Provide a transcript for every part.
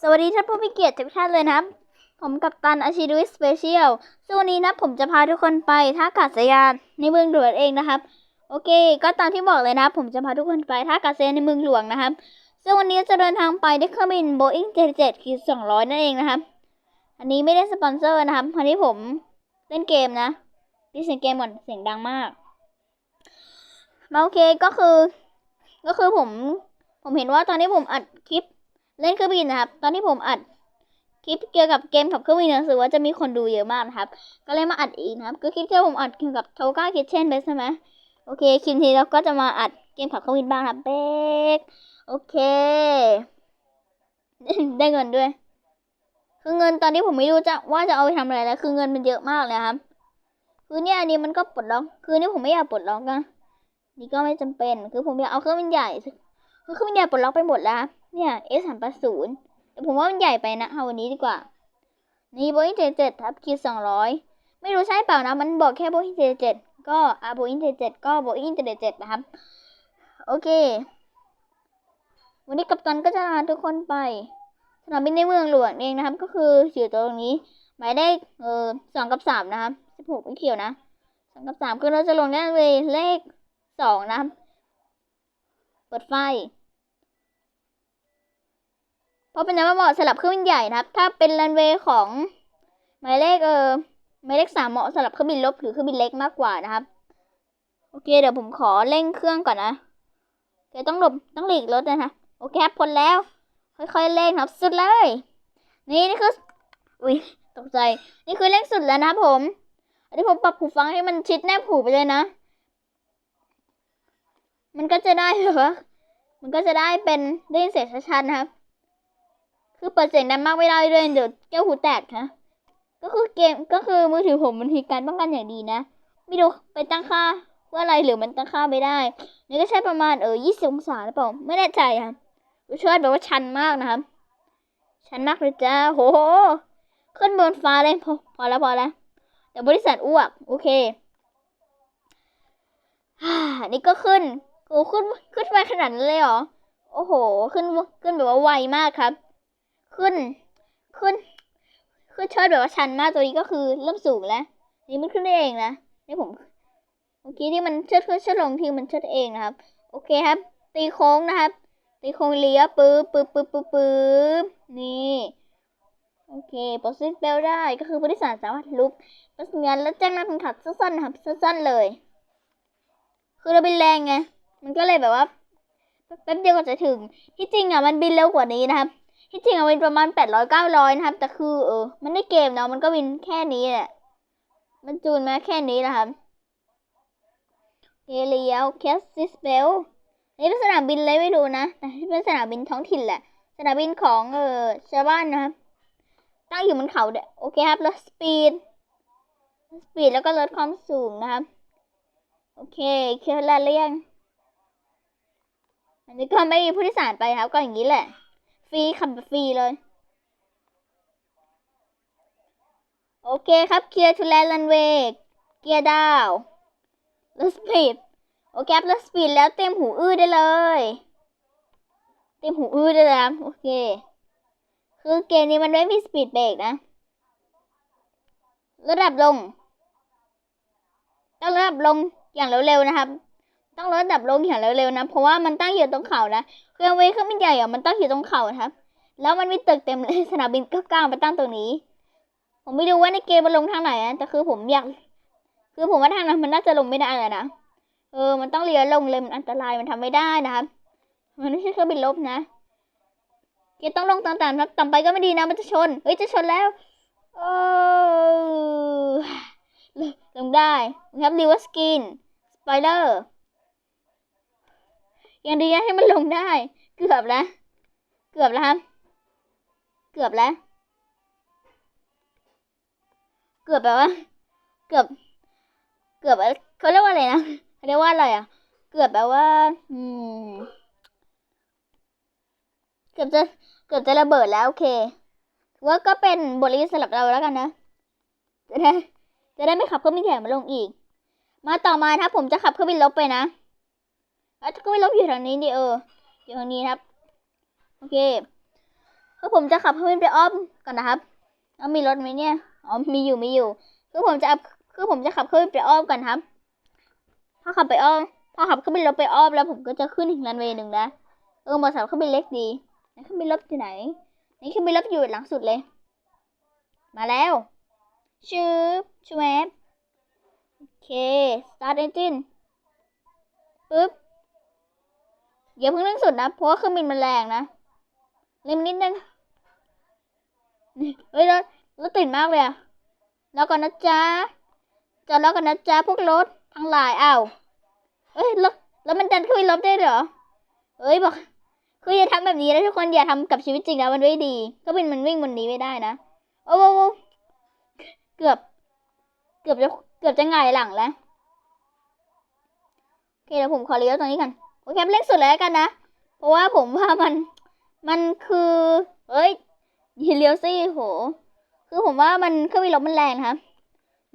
สวัสดีท่านผู้มีเกียรติทุกท่านเลยนะครับ ผมกัปตันอาชิดุสสเปเชียลซึ่งวันนี้นะผมจะพาทุกคนไปท่าอากาศยานในเมืองหลวงเองนะครับ โอเค ก็ตามที่บอกเลยนะครับผมจะพาทุกคนไปท่าอากาศยานในเมืองหลวงนะครับ ซึ่งวันนี้จะเดินทางไปด้วยเครื่องบิน Boeing 777คือ200นั่นเองนะครับ อันนี้ไม่ได้สปอนเซอร์นะครับเพราะที่ผมเล่นเกมนะดิเสียงเกมก่อนเสียงดังมากมาโอเคก็คือ ก็คือผม ผมเห็นว่าตอนนี้ผมอัดคลิป เล่นเครื่องบินนะครับ ตอนที่ผมอัดคลิปเกี่ยวกับเกมขับเครื่องบินรู้สึกว่าจะมีคนดูเยอะมากนะครับ ก็เลยมาอัดอีกนะครับ ก็คลิปที่ผมอัดเกี่ยวกับโทก้าคิทเช่นไปใช่ไหมโอเคคลิปนี้เราก็จะมาอัดเกมขับเครื่องบินบ้างครับเบกโอเคได้เงินด้วย คือเงินตอนนี้ผมไม่รู้จะว่าจะเอาไปทำอะไรแล้ว คือเงินมันเยอะมากเลยครับ คือเนี่ยอันนี้มันก็ปลดล็อก คือนี่ผมไม่อยากปลดล็อกนะนี่ก็ไม่จำเป็น คือผมอยากเอาเครื่องบินใหญ่ คือเครื่องบินใหญ่ปลดล็อกไปหมดแล้ว เนี่ย S 3 8 0แต่ผมว่ามันใหญ่ไปนะเอาวันนี้ดีกว่า นี่ Boeing 77ทับคิด200ไม่รู้ใช่เปล่านะ มันบอกแค่ Boeing 77ก็อ่า Boeing 77ก็ Boeing 77นะครับ โอเค วันนี้กัปตันก็จะพาทุกคนไปสนามบินในเมืองหลวงเองนะครับ ก็คืออยู่ตรงนี้ หมายเลขเออสองกับสามนะครับสิบหกไม่เขียวนะสองกับสามคือเราจะลงได้เลยเลขสองนะครับ ปิดไฟ เพราะเป็นน้ำมันเหมาะสำหรับเครื่องบินใหญ่นะครับ ถ้าเป็นรันเวย์ของหมายเลขเออหมายเลขสามเหมาะสำหรับเครื่องบินลบหรือเครื่องบินเล็กมากกว่านะครับ โอเค เดี๋ยวผมขอเร่งเครื่องก่อนนะโอเคต้องหลบต้องหลีกรถนะคะโอเคครับพ้นแล้ว ค่อยๆเร่งครับ สุดเลย นี่นี่คืออุ้ยตกใจ นี่คือเร่งสุดแล้วนะครับผมอันนี้ผมปรับหูฟังให้มันชิดแนบหูไปเลยนะ มันก็จะได้แบบว่ามันก็จะได้เป็นได้ยินเสียงชัดๆนะครับ คือเปิดเสียงดังมากไม่ได้ด้วยเดี๋ยวแก้วหูแตกนะ ก็คือเกมก็คือมือถือผมมันมีการป้องกันอย่างดีนะ ไม่รู้ไปตั้งค่าว่าอะไรหรือมันตั้งค่าไม่ได้ นี่ก็ใช้ประมาณเออ20องศาหรือเปล่า ไม่แน่ใจครับรู้ช่วยแบบว่าชันมากนะครับ ชันมากเลยจ้าโห ขึ้นบนฟ้าเลยพอพอแล้วพอแล้วเดี๋ยวบริษัทอ้วก โอเคฮ่านี่ก็ขึ้น โอ้ขึ้นขึ้นไปขนาดนั้นเลยเหรอ โอ้โห ขึ้นขึ้นแบบว่าไวมากครับ ขึ้น ขึ้น ขึ้นเชิดแบบว่าชันมากตัวนี้ก็คือเริ่มสูงแล้ว นี่มันขึ้นได้เองนะนี่ผมเมื่อกี้ที่มันเชิดขึ้นเชิดลงที่มันเชิดเองนะครับ โอเคครับ ตีโค้งนะครับ ตีโค้งเลี้ยวปื๊บปื๊บปื๊บปื๊บปื๊บนี่โอเคปลดซิสเบลได้ก็คือผู้โดยสารสามารถลุกประสัญญาณและแจ้งนักขับสั้นๆนะครับสั้นๆเลย คือเราบินแรงไง มันก็เลยแบบว่าแป๊บเดียวก็จะถึง ที่จริงอะมันบินเร็วกว่านี้นะครับ ที่จริงอะบินประมาณแปดร้อยเก้าร้อยนะครับ แต่คือเออ มันได้เกมเนาะ มันก็บินแค่นี้แหละ มันจูนมาแค่นี้นะครับเฮเลียวแคสซิสเบลนี่เป็นสนามบินเลยไม่รู้นะ แต่ที่เป็นสนามบินท้องถิ่นแหละ สนามบินของเออชาวบ้านนะครับ ตั้งอยู่บนเขาเด้โอเคครับลดสปีด สปีดแล้วก็ลดความสูงนะครับ โอเคเคลียร์แล้วเรียง อันนี้ก็ไม่มีผู้โดยสารไปครับ ก็อย่างนี้แหละ ฟรีขับฟรีเลย โอเคครับ เคลียร์ทูแลนด์รันเวย์เกียร์ดาวลดสปีดโอเคครับแล้วสปีดแล้วเต็มหูอื้อได้เลย เต็มหูอื้อได้เลยครับโอเค คือเกมนี้มันไม่มีสปีดเบรกนะ ระดับลง ต้องระดับลงอย่างเร็วๆนะครับ ต้องระดับลงอย่างเร็วๆนะ เพราะว่ามันตั้งอยู่ตรงเขานะเครื่องเวเครื่องบินใหญ่อะมันตั้งอยู่ตรงเขานะครับ แล้วมันมีตึกเต็มเลยสนามบินก็กลางไปตั้งตรงนี้ ผมไม่รู้ว่าในเกมมันลงทางไหนนะแต่คือผมอยากคือผมว่าทางนั้นมันน่าจะลงไม่ได้เลยนะเออ มันต้องเลี้ยวลงเลยมันอันตรายมันทำไม่ได้นะครับ มันไม่ใช่เครื่องบินลบนะเกต้องลงต่างๆครับต่ำไปก็ไม่ดีนะ มันจะชนเฮ้ยจะชนแล้วเออลงได้นะครับรีวอร์สกินสไปเดอร์ ยังดีนะให้มันลงได้ เกือบแล้ว เกือบแล้วครับ เกือบแล้ว เกือบแบบว่า เกือบ เกือบเขาเรียกว่าอะไรนะเขาเรียกว่าอะไรอะ เกือบแบบว่า อืม เกือบจะ เกือบจะระเบิดแล้วโอเคถือว่าก็เป็นบทเรียนสำหรับเราแล้วกันนะ จะได้ จะได้ไม่ขับเครื่องบินแข่งมาลงอีก มาต่อมาถ้าผมจะขับเครื่องบินลบไปนะ แล้วเครื่ลบอยู่ทางนี้ดิเอออยู่ทางนี้ครับ โอเคเคือผมจะขับเครื่อนไปอ้อมก่อนนะครับแล้วมีรถไหมเนี่ยอ๋อมีอยู่มีอยู่ คือผมจะคือผมจะขับเครื่อนไปอ้อมก่อนครับ พอขับไปอ้อม พอขับเครื่องบินรถไปอ้อมแล้วผมก็จะขึ้นถึงรันเวย์หนึ่งนะเออมาสามเครื่องบินเล็กดีไหนเครื่องบินรถอยู่ไหนนี่เครื่องบินรถอยู่หลังสุดเลย มาแล้วชืบชูแมปโอเค start engine ปึ๊บ อย่าเพิ่งเร่งสุดนะ เพราะว่าเครื่องบินมันแรงนะเร่งนิดนึงเฮ้ยรถรถติดมากเลยอะแล้วก่อนนะจ๊ะจอดแล้วก่อนนะจ๊ะพวกรถทั้งหลายอ้าวเอ้ยรถแล้วมันดันขึ้นไปลบได้เหรอเอ้ยบอกคืออย่าทำแบบนี้นะทุกคนอย่าทำกับชีวิตจริงนะมันไม่ดี ก็เป็นมันวิ่งบนนี้ไม่ได้นะโอ้โหเกือบ เกือบจะเกือบจะหงายหลังแล้วโอเคเดี๋ยวผมขอเลี้ยวตรงนี้กัน โอเคเร่งสุดแล้วกันนะ เพราะว่าผมว่ามันมันคือเอ้ยอย่าเลียวสิโห คือผมว่ามันเครื่องบินรถมันแรงครับ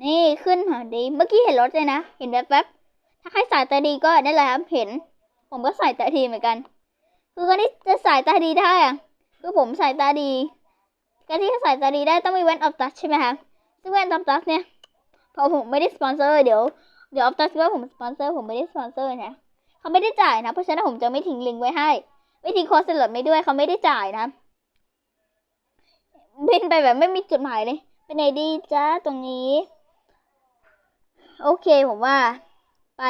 นี่ขึ้นหาดี เมื่อกี้เห็นรถเลยนะ เห็นแวบๆถ้าใครสายตาดีก็นั่นแหละครับเห็น ผมก็สายตาดีเหมือนกัน คือการที่จะสายตาดีได้อะคือผมสายตาดีการที่จะสายตาดีได้ต้องมีแว่นออฟตัชใช่ไหมครับซึ่งแว่นออฟตัชเนี่ยพอผมไม่ได้สปอนเซอร์เดี๋ยวเดี๋ยวออฟตัชว่าผมสปอนเซอร์ผมไม่ได้สปอนเซอร์นะ เขาไม่ได้จ่ายนะ เพราะฉะนั้นผมจะไม่ทิ้งลิงก์ไว้ให้ ไม่ทิ้งโค้ดสลับไม่ด้วยเขาไม่ได้จ่ายนะบินไปแบบไม่มีจุดหมายเลยไปไหนดีจ้าตรงนี้ โอเคผมว่า ไป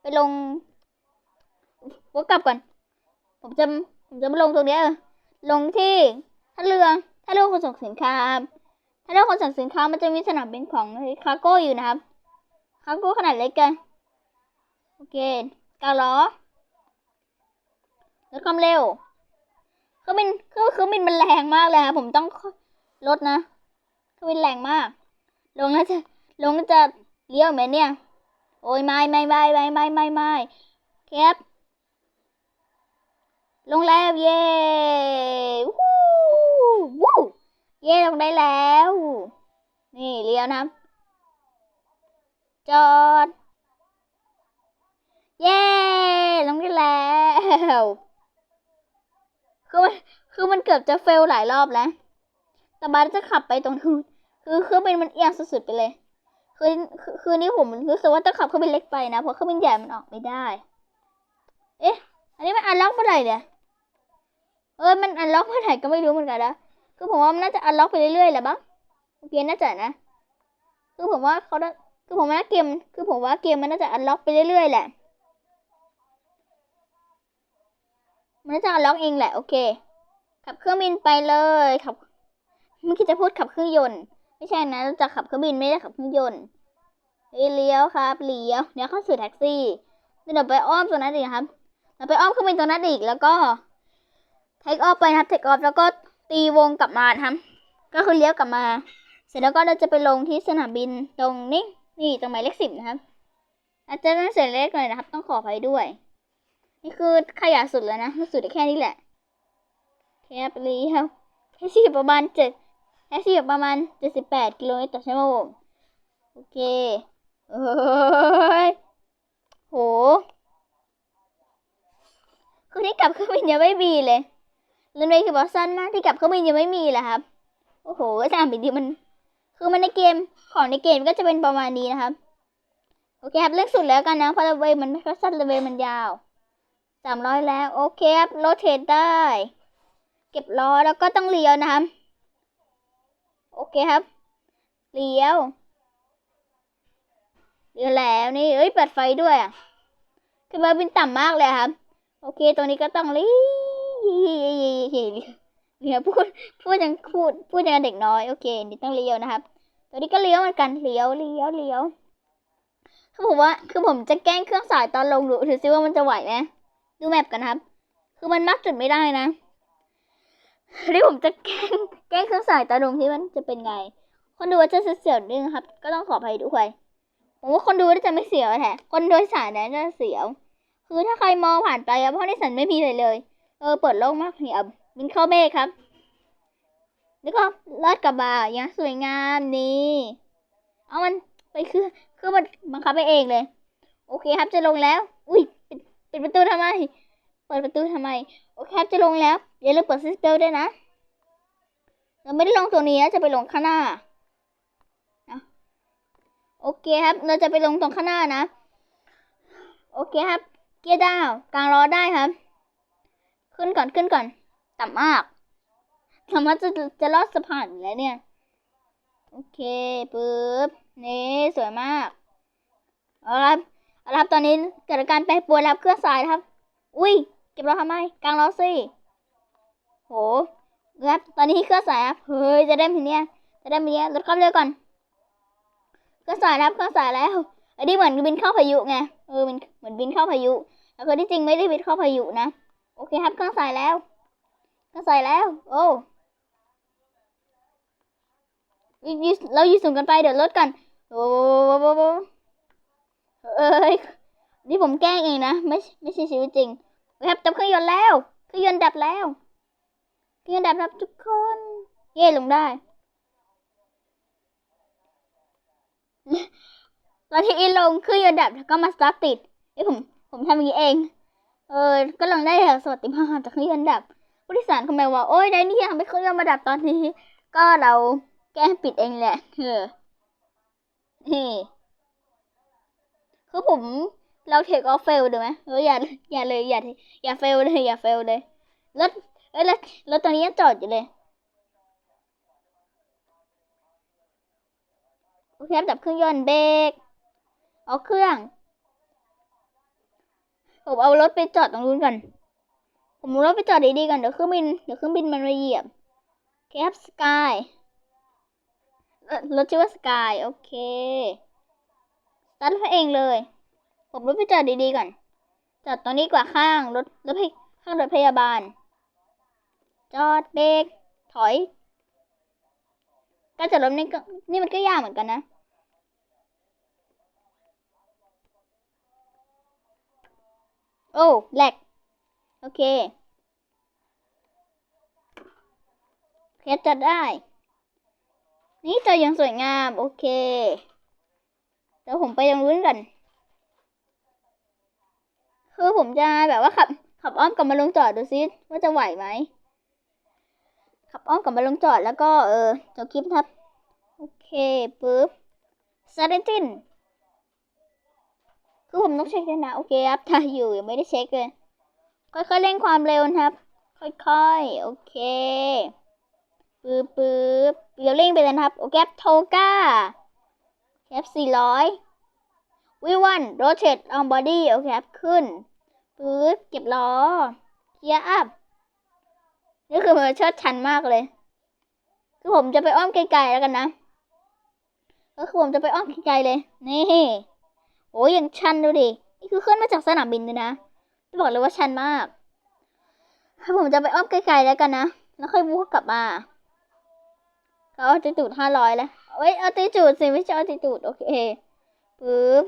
ไปลงวกกลับก่อน ผมจะผมจะมาลงตรงนี้เออลงที่ท่าเรือท่าเรือขนส่งสินค้าท่าเรือขนส่งสินค้ามันจะมีสนามบินของคาร์โก้อยู่นะครับคาร์โก้ขนาดเล็กกัน โอเคกาล้อลดความเร็วเครื่องบินเครื่องเครื่องบินมันแรงมากเลยครับผมต้องลดนะเครื่องบินแรงมาก ลงแล้วจะลงแล้วจะเลี้ยวไหมเนี่ย โอ้ยไม่ไม่ไม่ไม่ไม่ไม่ไม่แคปลงแล้วเย้วู้วู้เย้ลงได้แล้ว นี่เลี้ยวนะครับจอด เย้ลงได้แล้วคือมันคือมันเกือบจะเฟลหลายรอบแล้ว แต่บาสจะขับไปตรงนู้นคือเครื่องบินมันเอียงสุดๆไปเลย คือคือนี่ผมรู้สึกว่าต้องขับเครื่องบินเล็กไปนะ เพราะเครื่องบินใหญ่มันออกไม่ได้ เอ๊ะ อันนี้มันอันล็อกเมื่อไหร่เนี่ย เออมันอันล็อกเมื่อไหร่ก็ไม่รู้เหมือนกันนะ คือผมว่ามันน่าจะอันล็อกไปเรื่อยๆแหละบ้างโอเคน่าจะนะ คือผมว่าเขาคือผมว่าเกม คือผมว่าเกมมันน่าจะอันล็อกไปเรื่อยๆแหละ มันจะล็อกเองแหละ โอเค ขับเครื่องบินไปเลยขับเมื่อกี้จะพูดขับเครื่องยนต์ ไม่ใช่นะเราจะขับเครื่องบินไม่ได้ขับเครื่องยนต์เลี้ยวครับเลี้ยวเดี๋ยวเข้าสู่แท็กซี่เดี๋ยวไปอ้อมตรงนั้นอีกครับเราไปอ้อมเครื่องบินตรงนั้นอีกแล้วก็เทคออฟไปครับเทคออฟแล้วก็ตีวงกลับมาครับ ก็คือเลี้ยวกลับมา เสร็จแล้วก็เราจะไปลงที่สนามบินตรงนี้นี่ตรงหมายเลขสิบนะครับอาจจะต้องเสียเล็กหน่อยนะครับ ต้องขออภัยด้วย นี่คือขยะสุดแล้วนะมันสุดแค่นี้แหละแคปเลี้ยวแค่สี่ประมาณเจ็ดแค่สี่ประมาณเจ็ดสิบแปดกิโลเมตรต่อชั่วโมงโอเคเอ้ยโหคือที่กลับเครื่องบินยังไม่มีเลยเรนเวย์คือบอกสั้นมากที่กลับเครื่องบินยังไม่มีเลยครับ โอ้โหสนามบินดีมัน คือมันในเกมของในเกมก็จะเป็นประมาณนี้นะครับ โอเคครับเลือกสุดแล้วกันนะเพราะเรนเวย์มันไม่ค่อยสั้นเรนเวย์มันยาว สามร้อยแล้ว โอเคครับโรเทตได้ เก็บล้อแล้วก็ต้องเลี้ยวนะครับ โอเคครับ เลี้ยว เลี้ยวแล้วนี่ เอ้ยเปิดไฟด้วยอะคือมันบินต่ำมากเลยครับ โอเคตรงนี้ก็ต้องเลี้ยวเลี้ยวพูด พูดยังพูด พูดยังเด็กน้อย โอเค นี่ต้องเลี้ยวนะครับ ตัวนี้ก็เลี้ยวเหมือนกัน เลี้ยว เลี้ยว เลี้ยวคือผมว่า คือผมจะแกล้งเครื่องสายตอนลงดูถือซิว่ามันจะไหวไหม ดูแมปกันครับ คือมันมักจุดไม่ได้นะนี่ผมจะแกล้งแกล้งเครื่องสายตาลงที่มันจะเป็นไง คนดูจะเสียวนึงครับ ก็ต้องขออภัยด้วยผมว่าคนดูน่าจะไม่เสียวแท้คนโดยสารเนี่ยน่าจะเสียว คือถ้าใครมองผ่านไปอะเพราะในสันไม่มีอะไรเลย เออเปิดโล่งมากเนี่ยบินเข้าเมฆครับ แล้วก็ลอดกระบะอย่างสวยงามนี่เอามันไปคือคือมันบังคับไปเองเลย โอเคครับจะลงแล้ว อุ้ย ปิดปิดประตูทำไม เปิดประตูทำไม โอเคครับจะลงแล้ว อย่าลืมเปิดซิสเบลด้วยนะ เราไม่ได้ลงตัวนี้นะจะไปลงข้างหน้า โอเคครับ เราจะไปลงตรงข้างหน้านะ โอเคครับ เกียร์ดาวกลางล้อได้ครับ ขึ้นก่อนขึ้นก่อน ต่ำมากสามารถจะจะลอดสะพานอยู่แล้วเนี่ย โอเคปึ๊บนี่สวยมากเอาละ ครับเอาละครับตอนนี้เกิดอาการแปรปรวนแล้วเครื่องสายนะครับ อุ้ยเก็บเราทำไมกลางล้อสิโหครับตอนนี้เครื่องสายครับเฮ้ยจะได้ไหมเนี่ยจะได้ไหมเนี่ยรถเข้าเร็วก่อนเครื่องสายครับเครื่องสายแล้วอ้นี่เหมือนบินเข้าพายุไงเออมันเหมือนบินเข้าพายุแล้วก็ที่จริงไม่ได้บินเข้าพายุนะโอเคครับเครื่องสายแล้วเครื่องสายแล้ว โอ้ยเราอยู่สูงกันไปเดี๋ยวลดกันโอ้โห เอ้ย นี่ผมแกล้งเองนะ ไม่ไม่ใช่ชีวิตจริงครับจับเครื่องยนต์แล้ว เครื่องยนต์ดับแล้ว เครื่องยนต์ดับครับทุกคน เย่ลงได้ตอนที่อีลงเครื่องยนต์ดับแล้วก็มาสตาร์ทติดเอ้ผม ผมทำอย่างนี้เอง เออ ก็ลงได้แบบสวัสดิภาพจากเครื่องยนต์ดับ ผู้โดยสารคอมเมนต์ว่าโอ้ยได้นี่ยทำให้เครื่องยนต์มาดับตอนนี้ ก็เราแกล้งปิดเองแหละ เออนี่ คือผมเราเทคออฟเฟลได้ไหมเอออย่าอย่าเลยอย่าอย่าเฟลเลยอย่าเฟลเลยรถเอ้ยรถรถตอนนี้ยังจอดอยู่เลยโอเคครับดับเครื่องยนต์เบรกเอาเครื่องผมเอารถไปจอดตรงนู้นก่อนผมรถไปจอดดีๆก่อนเดี๋ยวเครื่องบินเดี๋ยวเครื่องบินมันมาเหยียบโอเคครับสกายรถชื่อว่าสกายโอเค ตาร์ทเองเลย ผมรถไปจอดดีๆก่อน จอดตรงนี้กว่าข้างรถรถพข้างรถพยาบาล จอดเบรกถอยการจอดรถนี่ก็นี่มันก็ยากเหมือนกันนะโอ้แหลกโอเคเคสจะได้ นี่จอยังสวยงาม โอเค ดี๋ยวผมไปตรงนู้นกันคือผมจะแบบว่าขับ ขับอ้อมกลับมาลงจอดดูซิว่าจะไหวไหมขับอ้อมกลับมาลงจอดแล้วก็เออจบคลิปครับ โอเคปึ๊บสตาร์ทจินคือผมต้องเช็คด้วยนะ โอเคครับถ้าอยู่ยังไม่ได้เช็คเลย ค่อยๆเร่งความเร็วนะครับ ค่อยๆ โอเคปึ๊บปึ๊บเดี๋ยวเร่งไปเลยนะครับ โอเคโทก้า คปสี่ร้อยวิวันโรเตตออนบอดี้โอเคครับ ขึ้นปึ๊บเก็บล้อเกียร์อัพ นี่คือมันเชิดชันมากเลย คือผมจะไปอ้อมไกลๆแล้วกันนะ ก็คือผมจะไปอ้อมไกลๆเลย นี่โอ้ยยังชันดูดิ นี่คือขึ้นมาจากสนามบินเลยนะจะบอกเลยว่าชันมากถ้าผมจะไปอ้อมไกลๆแล้วกันนะ แล้วค่อยวูกกลับมา เอาติจูดห้าร้อยแล้วเอ้ยเอาติจูดสิไม่ใช่เอาติจูดโอเคปึ๊บ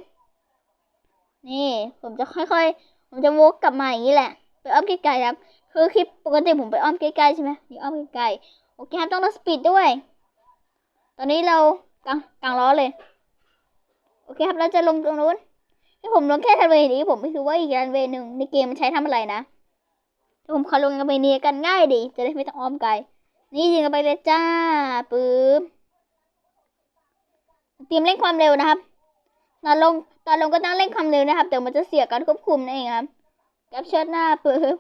นี่ผมจะค่อยๆ ผมจะวกกลับมาอย่างนี้แหละ ไปอ้อมไกลๆครับ คือคลิปปกติผมไปอ้อมใกลๆใช่ไหมนี่อ้อมไกลๆโอเคครับต้องลดสปีดด้วย ตอนนี้เรากลางกลางล้อเลย โอเคครับเราจะลงตรงนู้นที่ผมลงแค่ทันเวนี้ผมไม่รู้ว่าอีกทันเวหนึ่งในเกมมันใช้ทำอะไรนะแต่ผมขอลงกันไปนี้กันง่ายดี จะได้ไม่ต้องอ้อมไกล นี่ยิงกันไปเลยจ้าปึ๊บเตรียมเร่งความเร็วนะครับ ตอนลงตอนลงก็ต้องเร่งความเร็วนะครับ แต่มันจะเสียการควบคุมนั่นเองครับแกปเชิดหน้าปึ๊บ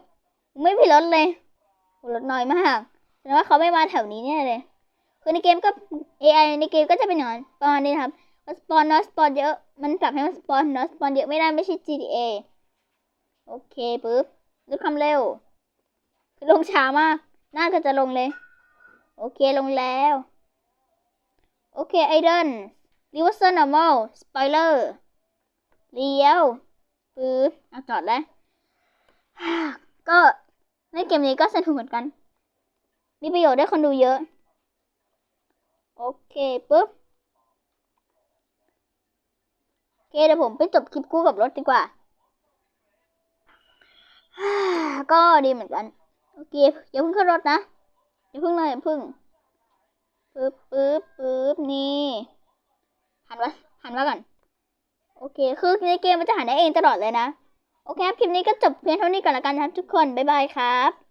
ไม่มีรถเลยรถน้อยมากแสดงว่าเขาไม่มาแถวนี้เนี่ยเลย คือในเกมก็ AI ในเกมก็จะเป็นอย่างนั้นประมาณนี้นะครับสปอนนอสปอนเยอะ มันปรับให้มันสปอนนอสปอนเยอะไม่ได้ไม่ใช่ GTA โอเคปึ๊บลดความเร็ว ลงช้ามาก น่าจะจะลงเลย โอเคลงแล้ว โอเคไอเดนรีเวอร์ซันนอร์มอลสปอยเลอร์เลี้ยวปึ๊บเอาจอดแล้ว ก็ในเกมนี้ก็สนุกเหมือนกัน มีประโยชน์ได้คนดูเยอะ โอเคปุ๊บโอเคเดี๋ยวผมไปจบคลิปคู่กับรถดีกว่า ก็ดีเหมือนกัน โอเคอย่าเพิ่งขึ้นรถนะ อย่าพึ่งเลยอย่าพึ่งปึ๊บปึ๊บปึ๊บนี่หันวะหันมาก่อนโอเค คือในเกมมันจะหันได้เองตลอดเลยนะ โอเคครับ คลิปนี้ก็จบเพียงเท่านี้ก่อนละกันครับทุกคน บ๊ายบายครับ